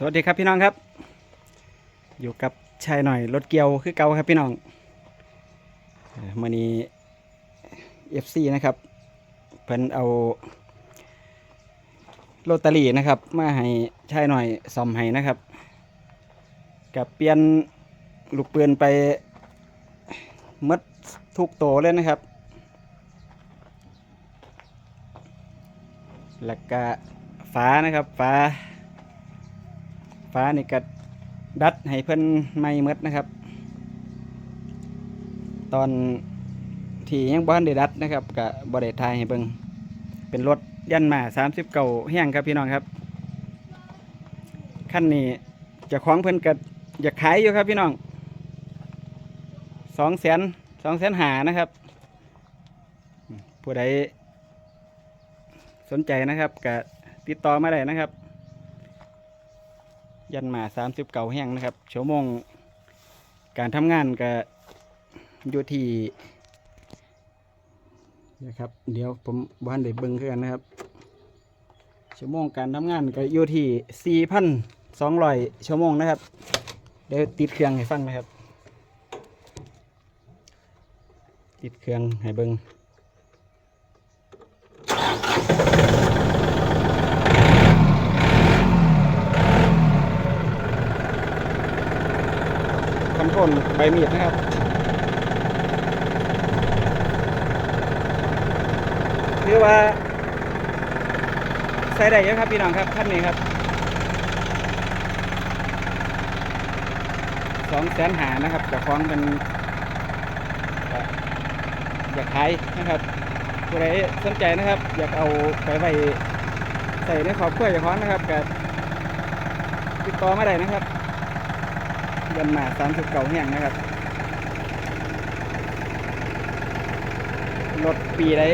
สวัสดีครับพี่น้องครับ อยู่กับชายหน่อยรถเกียวคือเก่าครับพี่น้องเมื่อนี้ FC นะครับเพิ่นเอาโรตารี่นะครับมาให้ชายหน่อยซ่อมให้นะครับกับเปลี่ยนลูกปืนไปหมดทุกโตเลยนะครับแล้วก็ฟ้านะครับฟ้าานี่ก็ดัดให้เพิ่นไม่หมดนะครับ ตอนที่ยังบ้านได้ดัดนะครับกับบริทายให้เบิงเป็นรถยันมาสามสิบเก่าแห้งครับพี่น้องครับขั้นนี้จะคล้องเพิ่นก็อยากขายอยู่ครับพี่น้องสองแสนสองแสนหานะครับ ผู้ใดสนใจนะครับก็ติดต่อมาได้นะครับ ยันมาสามสิบเก่าแห้งนะครับชั่วโมงการทำงานก็อยู่ที่นะครับ เดี๋ยวผมบ้านเด็กเบิ้งคือนนะครับ ชั่วโมงการทำงานก็อยู่ที่สี่พันสองร้อยชั่วโมงนะครับ เดี๋ยวติดเครื่องให้ฟังนะครับ ติดเครื่องให้เบิ้ง นใบมีดนะครับคือว่าใส่ได้เยอะครับพี่น้องครับท่านนี้ครับสองแสนหานะครับจะฟ้องเป็นอยากขายนะครับผู้ใดสนใจนะครับ อยากเอาไปไว้ใส่ในครอบครัวเจะฟ้าของนะครับก็ติดต่อมาได้นะครับ ยันมาสามสิบเก่าแห่งนะครับ รถปีไร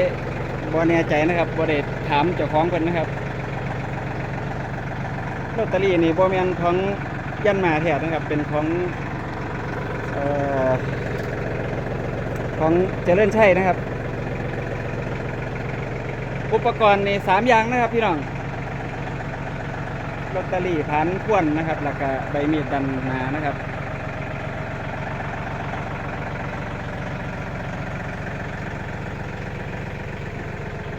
บ่แน่ใจนะครับบ่ได้ถามเจ้าของเพิ่นนะครับลอตเตอรี่นี่บ่แมนของยันมาแท้นะครับ เป็นของออของเจริญชัยนะครับ อุปกรณ์ในสามอย่างนะครับพี่น้องลอตเตอรี่พันควนนะครับแล้วก็ใบมีดดันหนานะครับ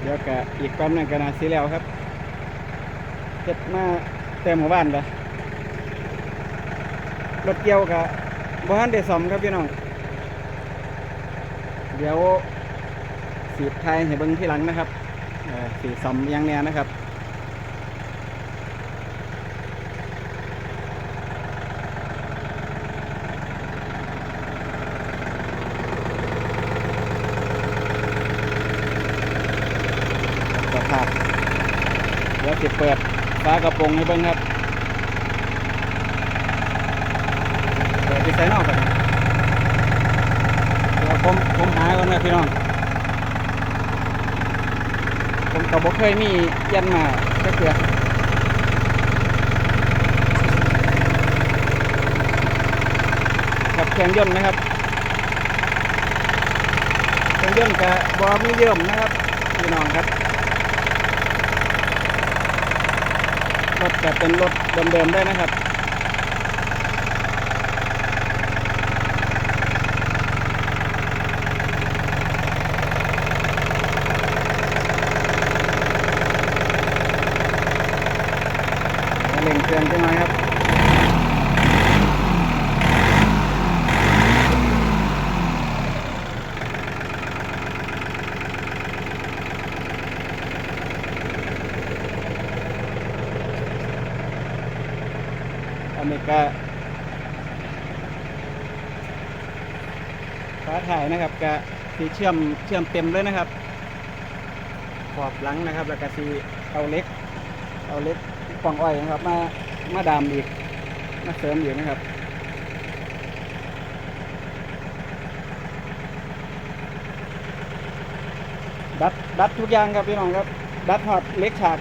เดี๋ยวกะอีกแป๊บหนึงก็นาสีแล้วครับเจ็ดมาเต็มหมู่บ้านเลยรถเกี่ยวกับบ้านเดซ่อมครับพี่น้อง เดี๋ยวสีไทยให้เบิ้งที่หลังนะครับสีซ่อมยังแน่นะครับ สภาพเดี๋ยวติเปิดฟ้ากระโปรงให้เบิ้งครับเปิดดีไซน์นอกก่อนเดี๋ยวผมผมหาก่อนนะพี่น้อง ผมก็บ่เคยมียันมาแค่เกือกับเครื่องยนต์นะครับเครื่องยนต์กับบอมีเยิ่มนะครับพี่น้องครับ รถจะเป็นรถเดิมๆได้นะครับเร่งเครื่องจังหนครับ อันนี้ก็ฟ้าถ่ายนะครับก็สีเชื่อมเชื่อมเต็มเลยนะครับ ขอบหลังนะครับ แล้วก็สีเอาเล็ก เอาเล็กปองอ้อยนะครับ มามาดามอีกมาเสริมอีกนะครับดัดดัดทุกอย่างครับพี่น้องครับ ดัดหอดเล็กฉาก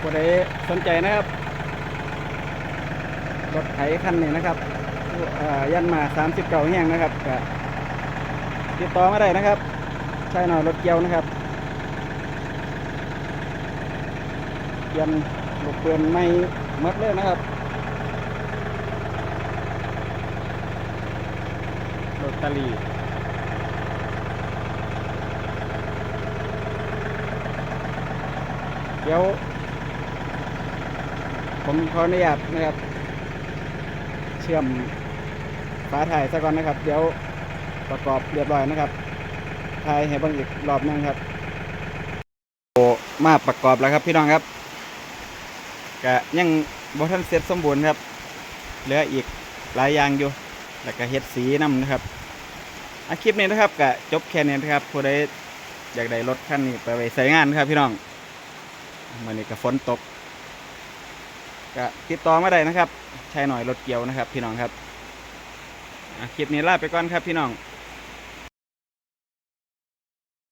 ผู้ใดสนใจนะครับ รถไถคันนี้นะครับยันมา 30 เก่าแห้งนะครับติดต่อมาได้นะครับ ใช่หน่อยรถเกียวนะครับเปลี่ยนลูกเปลี่ยนไม่หมดเลยนะครับรถตลีเดี๋ยว ผมขออนุญาตนะครับ เชื่อมฝาถ่ายซะก่อนนะครับ เดี๋ยวประกอบเรียบร้อยนะครับถ่ายให้บิ่งอีกรอบหนึงครับโอ้มาประกอบแล้วครับพี่น้องครับกะยังบ่ทันเสร็จสมบูรณ์ครับ เหลืออีกหลายอย่างอยู่ แล้วก็เฮ็ดสีนํนะครับอาคลิปนี้นะครับกะจบแค่นี้นะครับผู้ใดอยากได้รถคันนี้ไปไว้ใช้งานครับพี่น้องมื้อนี้ก็ฝนตก ก็ติดต่อมาได้นะครับใช้หน่อยรถเกี่ยวนะครับ พี่น้องครับคลิปนี้ลาไปก่อนครับพี่น้อง